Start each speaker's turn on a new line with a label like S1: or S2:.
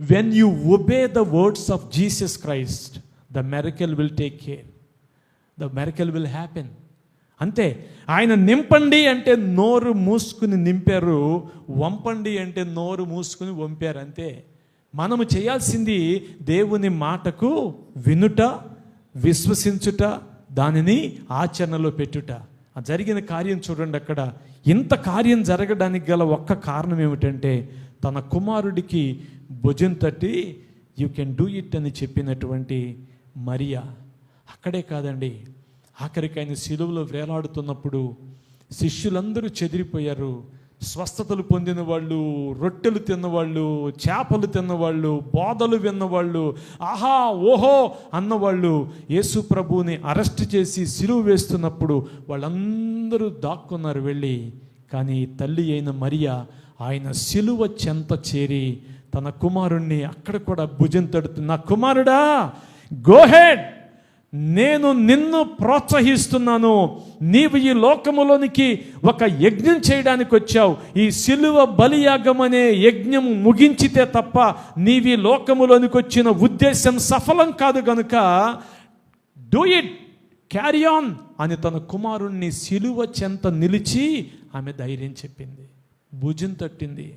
S1: When you obey the words of Jesus Christ the miracle will take care the miracle will happen అంతే. ఆయన నింపండి అంటే నోరు మూసుకుని నింపారు. వంపండి అంటే నోరు మూసుకుని వంపారు. అంతే. మనము చేయాల్సింది దేవుని మాటకు వినుట విశ్వసించుట దానిని ఆచరణలో పెట్టుట. జరిగిన కార్యం చూడండి అక్కడ. ఇంత కార్యం జరగడానికి గల ఒక్క కారణం ఏమిటంటే తన కుమారుడికి భుజం తట్టి యూ కెన్ డూ ఇట్ అని చెప్పినటువంటి మరియా. అక్కడే కాదండి ఆఖరికి ఆయన శిలువలో వేలాడుతున్నప్పుడు శిష్యులందరూ చెదిరిపోయారు. స్వస్థతలు పొందిన వాళ్ళు రొట్టెలు తిన్నవాళ్ళు చేపలు తిన్నవాళ్ళు బోధలు విన్నవాళ్ళు ఆహా ఓహో అన్నవాళ్ళు యేసు ప్రభువుని అరెస్ట్ చేసి సిలువు వేస్తున్నప్పుడు వాళ్ళందరూ దాక్కున్నారు వెళ్ళి. కానీ తల్లి అయిన మరియా ఆయన సిలువ చెంత చేరి తన కుమారుణ్ణి అక్కడ కూడా భుజం తడుతుంది నా కుమారుడా గోహెడ్ నేను నిన్ను ప్రోత్సహిస్తున్నాను. నీవు ఈ లోకములోనికి ఒక యజ్ఞం చేయడానికి వచ్చావు. ఈ సిలువ బలియాగం అనే యజ్ఞం ముగించితే తప్ప నీవి లోకములోనికి వచ్చిన ఉద్దేశం సఫలం కాదు గనుక డూ ఇట్ క్యారీ ఆన్ అని తన కుమారుణ్ణి సిలువ చెంత నిలిచి ఆమె ధైర్యం చెప్పింది. భుజం తట్టింది.